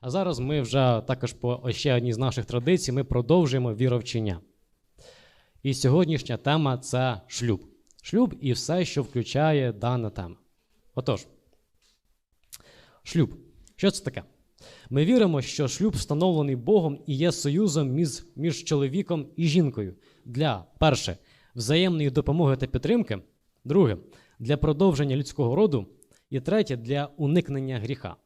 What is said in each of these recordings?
А зараз ми вже також по ще одній з наших традицій ми продовжуємо віровчення. І сьогоднішня тема це шлюб. Шлюб і все, що включає дана тема. Отож, шлюб. Що це таке? Ми віримо, що шлюб встановлений Богом і є союзом між, між чоловіком і жінкою для перше взаємної допомоги та підтримки, друге для продовження людського роду, і третє для уникнення гріха.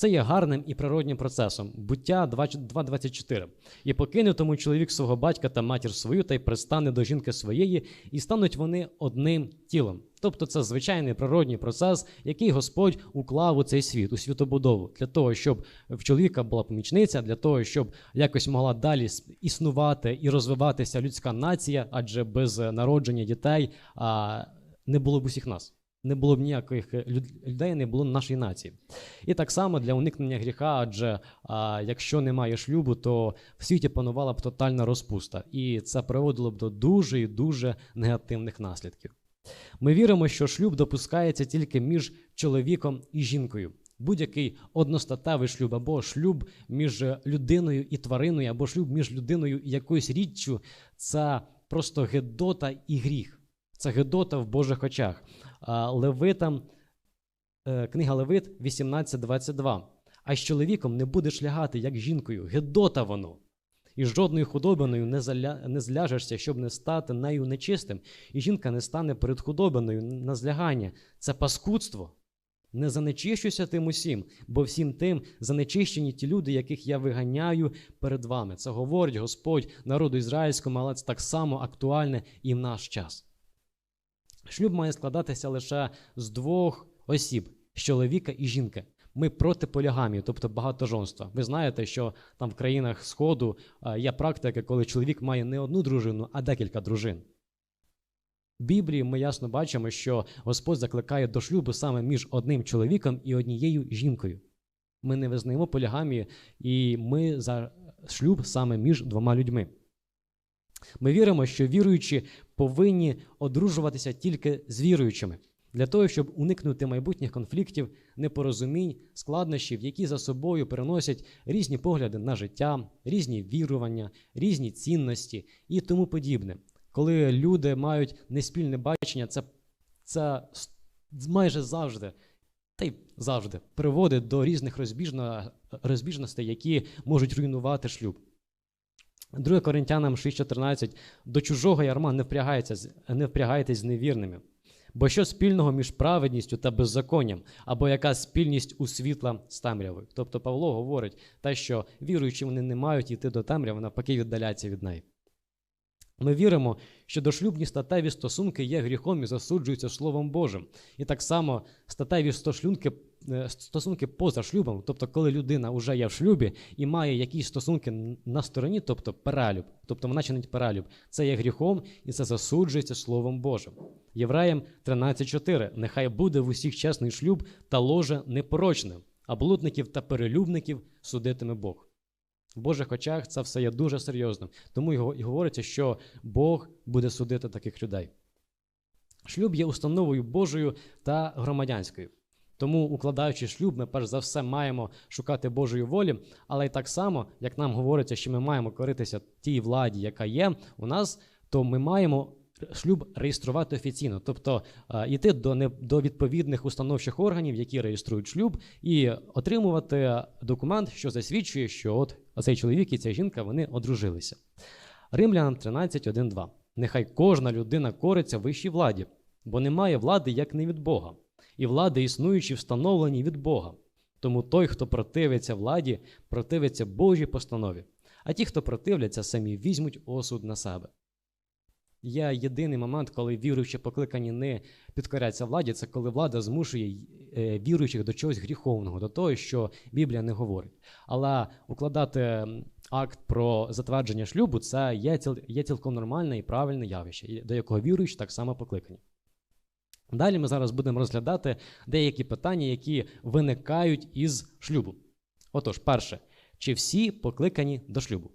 Це є гарним і природнім процесом буття 2.24. І покине тому чоловік свого батька та матір свою, та й пристане до жінки своєї, і стануть вони одним тілом. Тобто це звичайний природній процес, який Господь уклав у цей світ, у світобудову, для того, щоб в чоловіка була помічниця, для того, щоб якось могла далі існувати і розвиватися людська нація, адже без народження дітей а, не було б усіх нас не було б ніяких людей, не було нашої нації. І так само для уникнення гріха, адже а, якщо немає шлюбу, то в світі панувала б тотальна розпуста, і це приводило б до дуже і дуже негативних наслідків. Ми віримо, що шлюб допускається тільки між чоловіком і жінкою. Будь-який одностатевий шлюб, або шлюб між людиною і твариною, або шлюб між людиною і якоюсь річчю це просто гедота і гріх. Це Гедота в Божих очах. Левитам, е, книга Левит 18.22. А з чоловіком не будеш лягати, як жінкою. Гедота воно. І жодною худобиною не, заля... не зляжешся, щоб не стати нею нечистим. І жінка не стане перед худобиною на злягання. Це паскудство. Не занечищуйся тим усім, бо всім тим занечищені ті люди, яких я виганяю перед вами. Це говорить Господь народу ізраїльському, але це так само актуальне і в наш час. Шлюб має складатися лише з двох осіб з чоловіка і жінки. Ми проти полігамії, тобто багатожонства. Ви знаєте, що там в країнах Сходу є практика, коли чоловік має не одну дружину, а декілька дружин. В Біблії ми ясно бачимо, що Господь закликає до шлюбу саме між одним чоловіком і однією жінкою. Ми не визнаємо полігамії, і ми за шлюб саме між двома людьми. Ми віримо, що віруючі повинні одружуватися тільки з віруючими, для того, щоб уникнути майбутніх конфліктів, непорозумінь, складнощів, які за собою переносять різні погляди на життя, різні вірування, різні цінності і тому подібне. Коли люди мають неспільне бачення, це, це майже завжди. Та й завжди приводить до різних розбіжностей, які можуть руйнувати шлюб. 2 Коринтянам 6,14 до чужого ярма не впрягайтеся, не впрягайтесь з невірними. Бо що спільного між праведністю та беззаконням, або яка спільність у світла з темрявою? Тобто Павло говорить те, що віруючі вони не мають йти до темряви, навпаки, віддаляться від неї. Ми віримо, що дошлюбні статеві стосунки є гріхом і засуджуються Словом Божим. І так само статеві стосунки Е, стосунки поза шлюбом, тобто, коли людина вже є в шлюбі і має якісь стосунки на стороні, тобто перелюб, тобто вона чинить перелюб, це є гріхом і це засуджується Словом Божим. Євреям 13.4. Нехай буде в усіх чесний шлюб та ложе непорочне, а блудників та перелюбників судитиме Бог. В Божих очах це все є дуже серйозним. Тому і говориться, що Бог буде судити таких людей. Шлюб є установою Божою та громадянською. Тому, укладаючи шлюб, ми перш за все маємо шукати Божої волі, але й так само, як нам говориться, що ми маємо коритися тій владі, яка є у нас, то ми маємо шлюб реєструвати офіційно, тобто йти до не, до відповідних установчих органів, які реєструють шлюб, і отримувати документ, що засвідчує, що от цей чоловік і ця жінка вони одружилися. Римлянам 13.1.2. Нехай кожна людина кориться вищій владі, бо немає влади як не від Бога і влади існуючі встановлені від Бога. Тому той, хто противиться владі, противиться Божій постанові, а ті, хто противляться, самі візьмуть осуд на себе. Є єдиний момент, коли віруючі покликані не підкоряться владі, це коли влада змушує е, віруючих до чогось гріховного, до того, що Біблія не говорить. Але укладати акт про затвердження шлюбу це є цілком нормальне і правильне явище, до якого віруючі так само покликані. Далі ми зараз будемо розглядати деякі питання, які виникають із шлюбу. Отож, перше, чи всі покликані до шлюбу?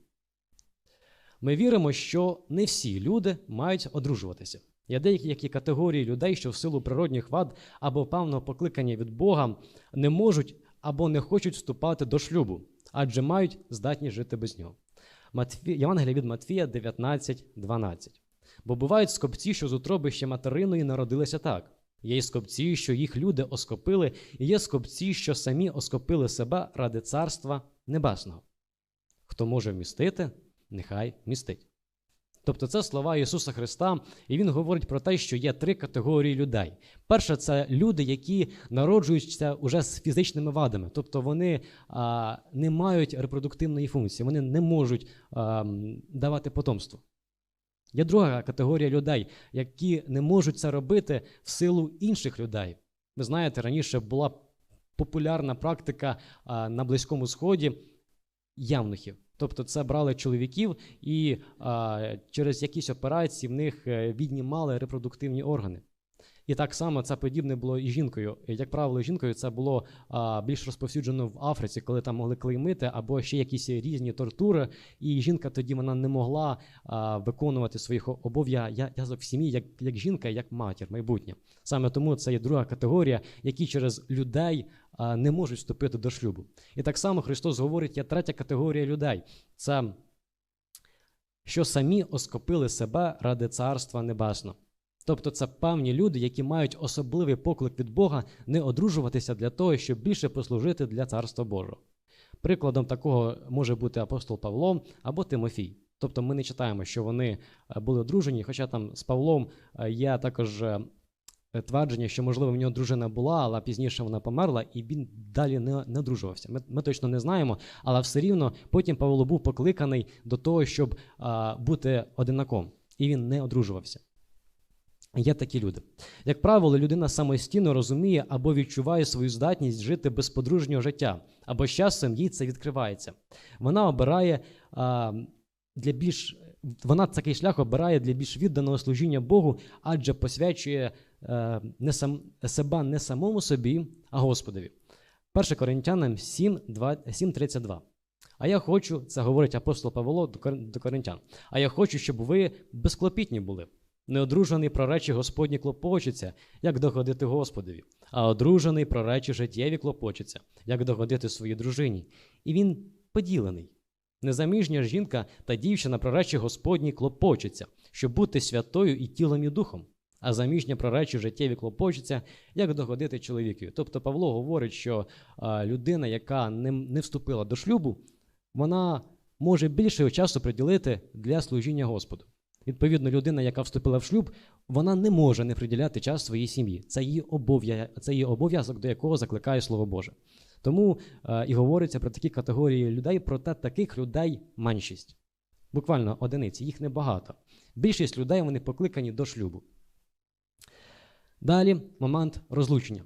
Ми віримо, що не всі люди мають одружуватися. Є деякі категорії людей, що в силу природних вад або певного покликання від Бога не можуть або не хочуть вступати до шлюбу, адже мають здатність жити без нього. Матфі... Євангелія від Матфія 19.12. Бо бувають скопці, що з утроби ще материної народилися так. Є й скопці, що їх люди оскопили, і є скопці, що самі оскопили себе ради царства небесного. Хто може вмістити, нехай містить. Тобто це слова Ісуса Христа, і Він говорить про те, що є три категорії людей. Перше, це люди, які народжуються уже з фізичними вадами, тобто вони а, не мають репродуктивної функції, вони не можуть а, давати потомство. Є друга категорія людей, які не можуть це робити в силу інших людей. Ви знаєте, раніше була популярна практика на Близькому Сході явнухів. Тобто це брали чоловіків і через якісь операції в них е, віднімали репродуктивні органи. І так само це подібне було і жінкою. Як правило, жінкою це було а, більш розповсюджено в Африці, коли там могли клеймити або ще якісь різні тортури. І жінка тоді вона не могла а, виконувати своїх обов'язок в сім'ї як, як жінка, як матір майбутнє. Саме тому це є друга категорія, які через людей а, не можуть вступити до шлюбу. І так само Христос говорить, є третя категорія людей. Це що самі оскопили себе ради царства небесного. Тобто це певні люди, які мають особливий поклик від Бога не одружуватися для того, щоб більше послужити для царства Божого. Прикладом такого може бути апостол Павло або Тимофій. Тобто ми не читаємо, що вони е, були одружені, хоча там з Павлом е, є також е, твердження, що, можливо, в нього дружина була, але пізніше вона померла, і він далі не, не одружувався. Ми, ми точно не знаємо, але все рівно потім Павло був покликаний до того, щоб а, бути одинаком, і він не одружувався. Є такі люди. Як правило, людина самостійно розуміє або відчуває свою здатність жити без подружнього життя, або з часом їй це відкривається. Вона обирає а, для більш вона такий шлях обирає для більш відданого служіння Богу, адже посвячує е, не сам, себе не самому собі, а Господові. 1 Коринтянам 7.32. А я хочу, це говорить апостол Павло до Коринтян, а я хочу, щоб ви безклопітні були. Неодружений про речі Господні клопочеться, як догодити Господові, а одружений про речі життєві клопочеться, як догодити своїй дружині. І він поділений. Незаміжня жінка та дівчина про речі Господні клопочеться, щоб бути святою і тілом, і духом, а заміжня про речі життєві клопочеться, як догодити чоловікові. Тобто Павло говорить, що а, людина, яка не, не вступила до шлюбу, вона може більше часу приділити для служіння Господу. Відповідно, людина, яка вступила в шлюб, вона не може не приділяти час своїй сім'ї. Це її обов'язок, до якого закликає Слово Боже. Тому е, і говориться про такі категорії людей, проте таких людей меншість. Буквально одиниці, їх небагато. Більшість людей вони покликані до шлюбу. Далі момент розлучення.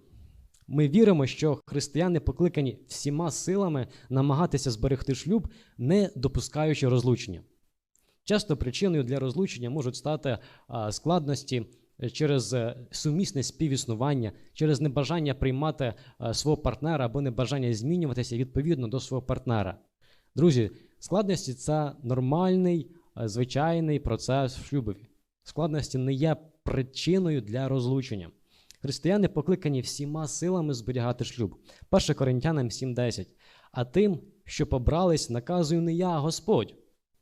Ми віримо, що християни покликані всіма силами намагатися зберегти шлюб, не допускаючи розлучення. Часто причиною для розлучення можуть стати складності через е, сумісне співіснування, через небажання приймати свого партнера або небажання змінюватися відповідно до свого партнера. Друзі, складності це нормальний, звичайний процес в шлюбові. Складності не є причиною для розлучення. Християни покликані всіма силами зберігати шлюб. 1 Коринтянам 7:10. А тим, що побрались, наказую не я, а Господь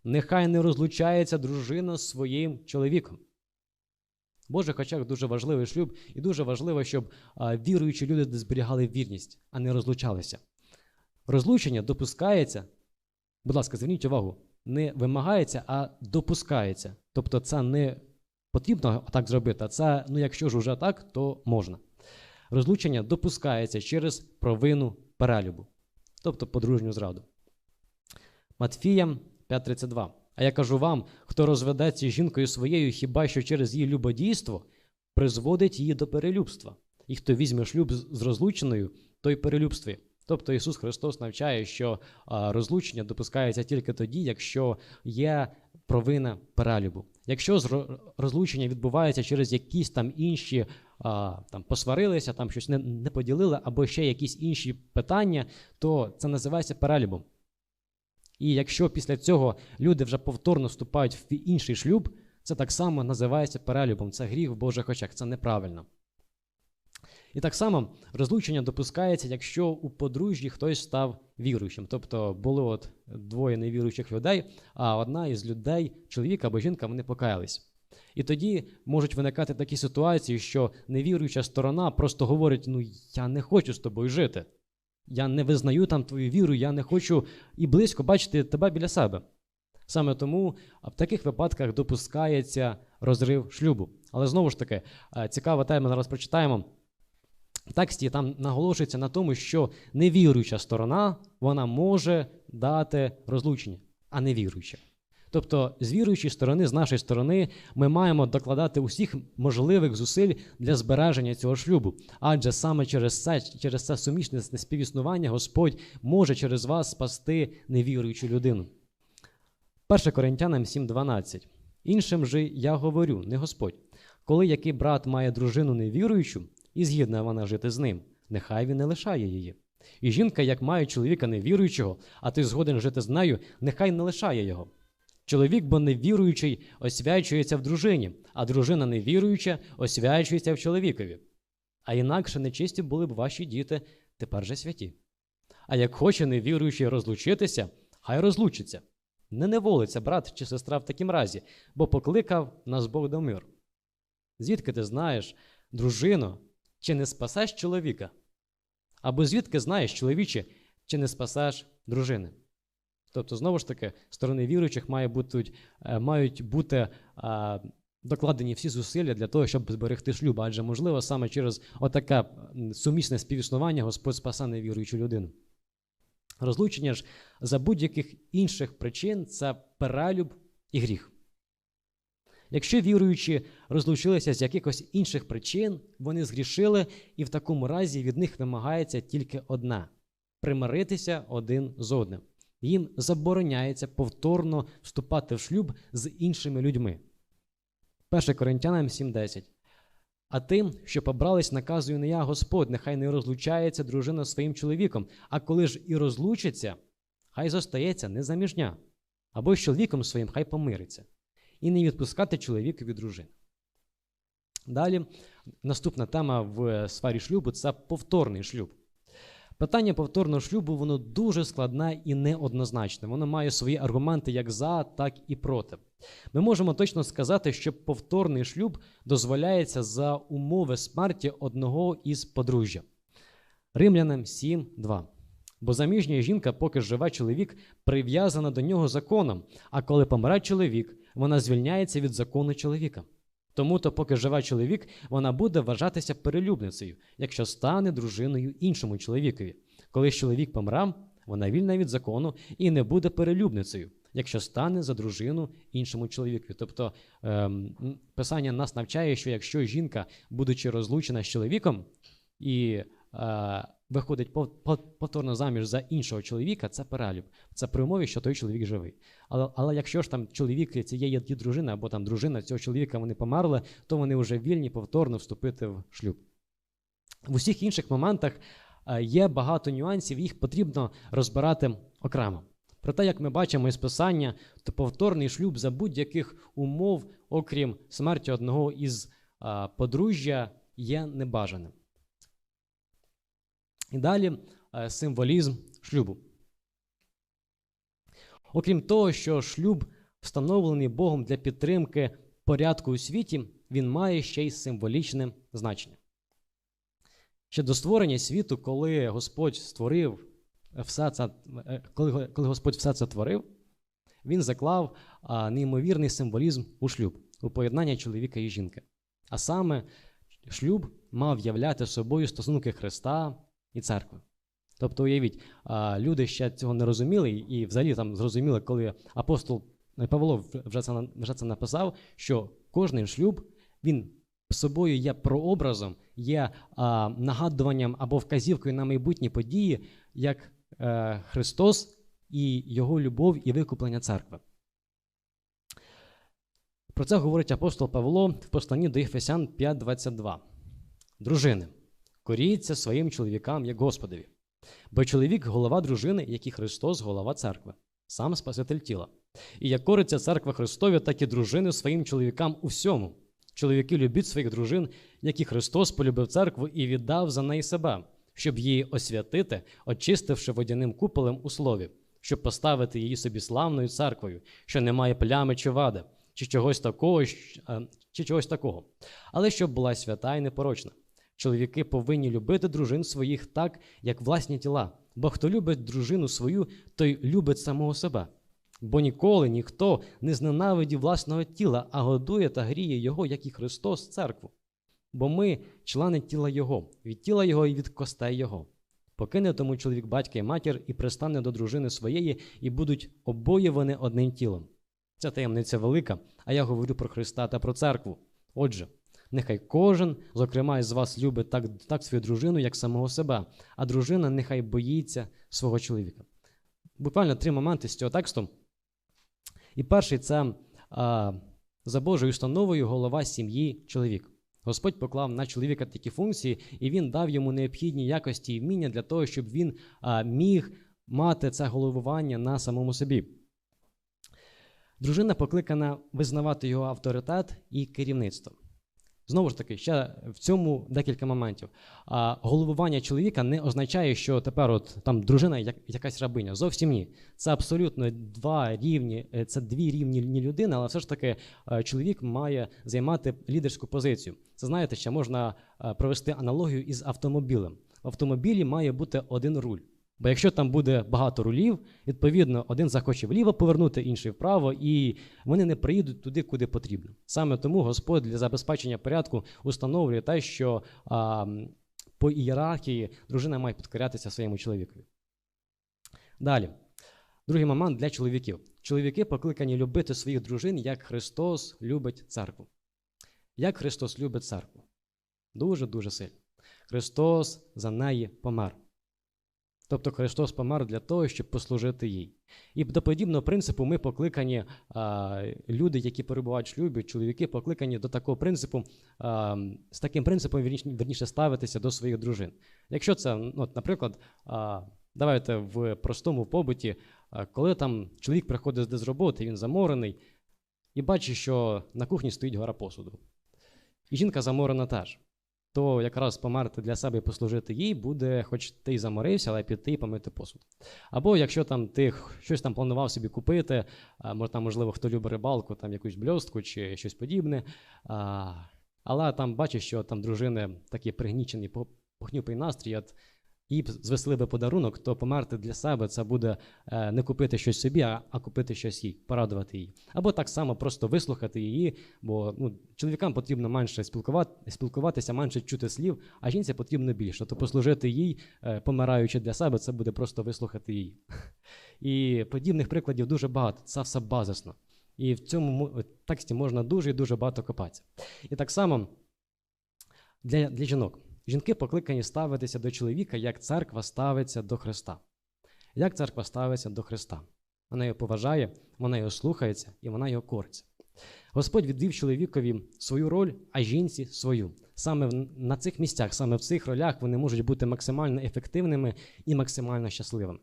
нехай не розлучається дружина з своїм чоловіком. В Божих очах дуже важливий шлюб, і дуже важливо, щоб віруючі люди зберігали вірність, а не розлучалися. Розлучення допускається, будь ласка, зверніть увагу, не вимагається, а допускається. Тобто, це не потрібно так зробити, а це, ну якщо ж уже так, то можна. Розлучення допускається через провину перелюбу, тобто подружню зраду. Матфіям 5.32. А я кажу вам, хто розведеться жінкою своєю, хіба що через її любодійство призводить її до перелюбства. І хто візьме шлюб з розлученою, той перелюбствує. Тобто Ісус Христос навчає, що розлучення допускається тільки тоді, якщо є провина перелюбу. Якщо розлучення відбувається через якісь там інші там посварилися, там щось не поділили, або ще якісь інші питання, то це називається перелюбом. І якщо після цього люди вже повторно вступають в інший шлюб, це так само називається перелюбом. Це гріх в Божих очах, це неправильно. І так само розлучення допускається, якщо у подружжі хтось став віруючим. Тобто були от двоє невіруючих людей, а одна із людей, чоловік або жінка, вони покаялись. І тоді можуть виникати такі ситуації, що невіруюча сторона просто говорить: ну я не хочу з тобою жити. Я не визнаю там твою віру, я не хочу і близько бачити тебе біля себе. Саме тому в таких випадках допускається розрив шлюбу. Але знову ж таки, е, цікава тема зараз прочитаємо. В тексті там наголошується на тому, що невіруюча сторона вона може дати розлучення, а не віруюча. Тобто, з віруючої сторони, з нашої сторони, ми маємо докладати усіх можливих зусиль для збереження цього шлюбу. Адже саме через це через це сумісне співіснування Господь може через вас спасти невіруючу людину. 1 Коринтянам 7:12. Іншим же я говорю, не Господь, коли який брат має дружину невіруючу, і згідна вона жити з ним, нехай він не лишає її. І жінка, як має чоловіка невіруючого, а ти згоден жити з нею, нехай не лишає його. Чоловік, бо невіруючий, освячується в дружині, а дружина невіруюча освячується в чоловікові. А інакше нечисті були б ваші діти, тепер же святі. А як хоче невіруючий розлучитися, хай розлучиться. Не неволиться брат чи сестра в такім разі, бо покликав нас Бог до мир. Звідки ти знаєш, дружино, чи не спасеш чоловіка? Або звідки знаєш, чоловіче, чи не спасеш дружини? Тобто, знову ж таки, сторони віруючих має бути, е, мають бути докладені всі зусилля для того, щоб зберегти шлюб, адже можливо саме через отаке сумісне співіснування Господь спаса невіруючу людину. Розлучення ж за будь-яких інших причин це перелюб і гріх. Якщо віруючі розлучилися з якихось інших причин, вони згрішили, і в такому разі від них вимагається тільки одне примиритися один з одним. Їм забороняється повторно вступати в шлюб з іншими людьми. 1 Коринтянам 7:10. А тим, що побрались, наказую не я Господь, нехай не розлучається дружина з своїм чоловіком, а коли ж і розлучиться, хай зостається незаміжня, або з чоловіком своїм хай помириться, і не відпускати чоловікові дружини. Далі, наступна тема в сфері шлюбу це повторний шлюб. Питання повторного шлюбу воно дуже складне і неоднозначне. Воно має свої аргументи як за, так і проти. Ми можемо точно сказати, що повторний шлюб дозволяється за умови смерті одного із подружжя. Римлянам 7.2. Бо заміжня жінка, поки живе чоловік, прив'язана до нього законом, а коли помре чоловік, вона звільняється від закону чоловіка. Тому то, поки живе чоловік, вона буде вважатися перелюбницею, якщо стане дружиною іншому чоловікові. Коли чоловік помре, вона вільна від закону і не буде перелюбницею, якщо стане за дружину іншому чоловікові. Тобто ем, писання нас навчає, що якщо жінка, будучи розлучена з чоловіком і виходить повторно заміж за іншого чоловіка, це перелюб. Це при умові, що той чоловік живий. Але але якщо ж там чоловік цієї дружини або там дружина цього чоловіка вони померли, то вони вже вільні повторно вступити в шлюб. В усіх інших моментах е, є багато нюансів, їх потрібно розбирати окремо. Проте, як ми бачимо із писання, то повторний шлюб за будь-яких умов, окрім смерті одного із а, подружжя, є небажаним. І далі е, символізм шлюбу. Окрім того, що шлюб встановлений Богом для підтримки порядку у світі, він має ще й символічне значення. Ще до створення світу, коли Господь створив все це, е, коли коли Господь все це творив, він заклав а, неймовірний символізм у шлюб, у поєднання чоловіка і жінки. А саме шлюб мав являти собою стосунки Христа і церкви. Тобто, уявіть, люди ще цього не розуміли, і взагалі там зрозуміли, коли апостол Павло вже це вже це написав, що кожний шлюб він собою є прообразом, є нагадуванням або вказівкою на майбутні події, як е, Христос і Його любов і викуплення церкви. Про це говорить апостол Павло в посланні до Єфесян 5:22. Дружини, коріться своїм чоловікам як Господові. Бо чоловік голова дружини, як і Христос, голова церкви, сам Спаситель тіла. І як кориться церква Христові, так і дружини своїм чоловікам у всьому. Чоловіки любіть своїх дружин, як і Христос полюбив церкву і віддав за неї себе, щоб її освятити, очистивши водяним куполем у слові, щоб поставити її собі славною церквою, що не має плями чи вади, чи чогось такого, е, чи чогось такого, але щоб була свята і непорочна. Чоловіки повинні любити дружин своїх так, як власні тіла. Бо хто любить дружину свою, той любить самого себе. Бо ніколи ніхто не зненавидів власного тіла, а годує та гріє його, як і Христос, церкву. Бо ми члени тіла Його, від тіла Його і від костей Його. Покине тому чоловік батька і матір і пристане до дружини своєї, і будуть обоє вони одним тілом. Ця таємниця велика, а я говорю про Христа та про церкву. Отже, нехай кожен, зокрема із вас, любить так, так свою дружину, як самого себе, а дружина нехай боїться свого чоловіка. Буквально три моменти з цього тексту. І перший це а, за Божою установою голова сім'ї чоловік. Господь поклав на чоловіка такі функції, і він дав йому необхідні якості і вміння для того, щоб він а, міг мати це головування на самому собі. Дружина покликана визнавати його авторитет і керівництво. Знову ж таки, ще в цьому декілька моментів. А головування чоловіка не означає, що тепер от там дружина як якась рабиня. Зовсім ні. Це абсолютно два рівні, е, це дві рівні людини, але все ж таки е, чоловік має займати лідерську позицію. Це знаєте, ще можна е, провести аналогію із автомобілем. В автомобілі має бути один руль. Бо якщо там буде багато рулів, відповідно, один захоче вліво повернути, інший вправо, і вони не приїдуть туди, куди потрібно. Саме тому Господь для забезпечення порядку установлює те, що а, по ієрархії дружина має підкорятися своєму чоловікові. Далі, другий момент для чоловіків. Чоловіки покликані любити своїх дружин, як Христос любить церкву. Як Христос любить церкву? Дуже-дуже сильно. Христос за неї помер. Тобто Христос помер для того, щоб послужити їй. І до подібного принципу ми покликані, а, люди, які перебувають в шлюбі, чоловіки, покликані до такого принципу, а, з таким принципом вірніше ставитися до своїх дружин. Якщо це, ну, от, наприклад, а, давайте в простому побуті, а, коли там чоловік приходить з роботи, він заморений, і бачить, що на кухні стоїть гора посуду. І жінка заморена теж то якраз померти для себе і послужити їй буде, хоч ти й заморився, але піти і помити посуд. Або якщо там ти щось там планував собі купити, може, там, можливо, хто любить рибалку, там якусь бльостку чи щось подібне. А, але там бачиш, що там дружини такі пригнічені, похнюпий настрій, от б звесли би подарунок, то померти для себе це буде е, не купити щось собі, а, купити щось їй, порадувати її. Або так само просто вислухати її, бо ну, чоловікам потрібно менше спілкувати, спілкуватися, менше чути слів, а жінці потрібно більше. То послужити їй, е, помираючи для себе, це буде просто вислухати її. І подібних прикладів дуже багато. Це все базисно. І в цьому тексті можна дуже і дуже багато копатися. І так само для, для жінок. Жінки покликані ставитися до чоловіка, як церква ставиться до Христа. Як церква ставиться до Христа? Вона його поважає, вона його слухається і вона його кориться. Господь відвів чоловікові свою роль, а жінці свою. Саме на цих місцях, саме в цих ролях вони можуть бути максимально ефективними і максимально щасливими.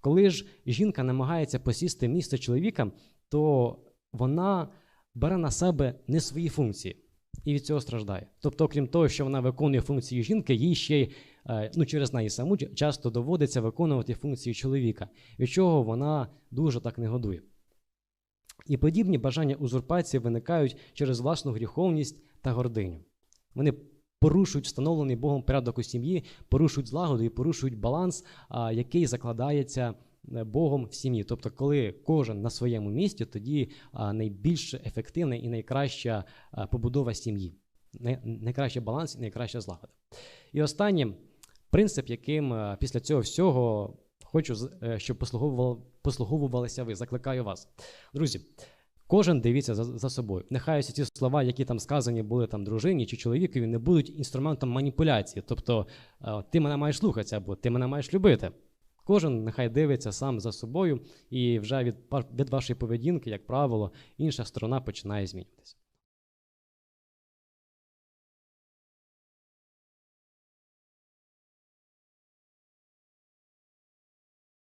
Коли ж жінка намагається посісти місце чоловіка, то вона бере на себе не свої функції і від цього страждає. Тобто, окрім того, що вона виконує функції жінки, їй ще й е, ну, через неї саму часто доводиться виконувати функції чоловіка, від чого вона дуже так не годує. І подібні бажання узурпації виникають через власну гріховність та гординю. Вони порушують встановлений Богом порядок у сім'ї, порушують злагоду і порушують баланс, який закладається Богом в сім'ї. Тобто, коли кожен на своєму місці, тоді найбільш ефективна і найкраща побудова сім'ї, найкращий баланс і найкраща злагода. І останнє принцип, яким е, після цього всього хочу, е, щоб послуговувалися ви. Закликаю вас. Друзі, кожен дивіться за, за собою. Нехай ці слова, які там сказані були там дружині чи чоловікові, не будуть інструментом маніпуляції. Тобто е, ти мене маєш слухатися або ти мене маєш любити. Кожен нехай дивиться сам за собою, і вже від, від вашої поведінки, як правило, інша сторона починає змінюватися.